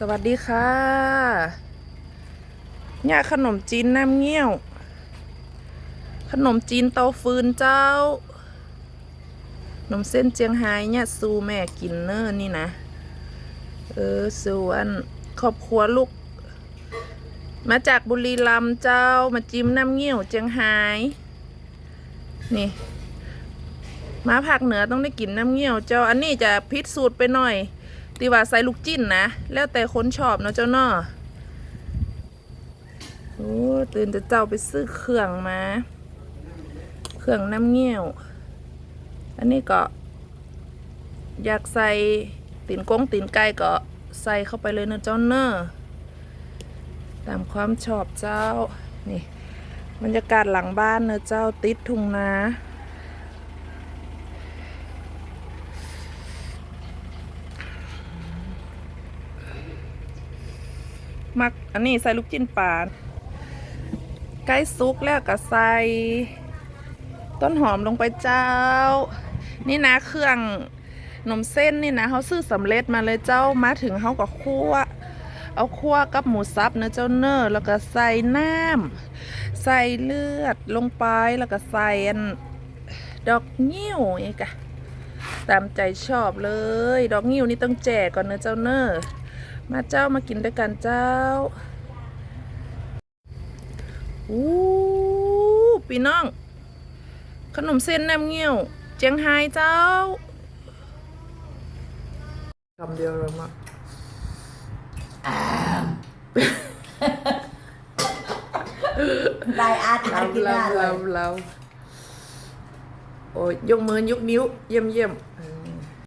สวัสดีค่ะเนี่ยขนมจีนน้ำเงี้ยว ขนมจีนเตาฟืนเจ้า ขนมเส้นเจียงไฮ้เนี่ยซูแม่กินเนอร์นี่นะ เออส่วนครอบครัวลูก มาจากบุรีรัมย์เจ้ามาจิ้มน้ำเงี้ยวเจียงไฮ้นี่ มาภาคเหนือต้องได้กินน้ำเงี้ยวเจ้า อันนี้จะพิสูตรไปหน่อย ตีว่าใส่ลูกจิ้นนะ แล้วแต่คนชอบเนาะเจ้าเนาะโอ้ตื่นจะเจ้าไปซื้อเครื่องมา เครื่องน้ำเงี้ยว อันนี้ก็ อยากใส่ตีนกงตีนไก่ก็ใส่เข้าไปเลยเนาะเจ้าเนาะตามความชอบเจ้า นี่บรรยากาศหลังบ้านเนาะเจ้าติดทุ่งนา มักอันนี้ใส่ลูกจิ้นปลาใกล้สุกแล้วก็ใส่ต้นหอมลงไปเจ้า นี่นะเครื่องนมเส้นนี่นะเขาซื้อสำเร็จมาเลยเจ้ามาถึงเขาก็คั่วเอาคั่วกับหมูสับเนื้อะเจ้าเนอร์แล้วก็ใส่น้ำใส่เลือดลงไปแล้วก็ใส่อันดอกนิ้วอีกอะตามใจชอบเลย ดอกนิ้วนี่ต้องแจกก่อนเนอะเจ้าเนอร์ มาเจ้ามากินด้วยกันเจ้าอู้พี่น้อง ขนมเส้นน้ำเงี้ยว เจียงไฮ้เจ้าคำเดียวเลยมั้งได้อาร์ตเราอาร์ตกินได้เราเลเรายเราโอ้ยยกมือยกนิ้ว เยี่ยมเยี่ยมเอ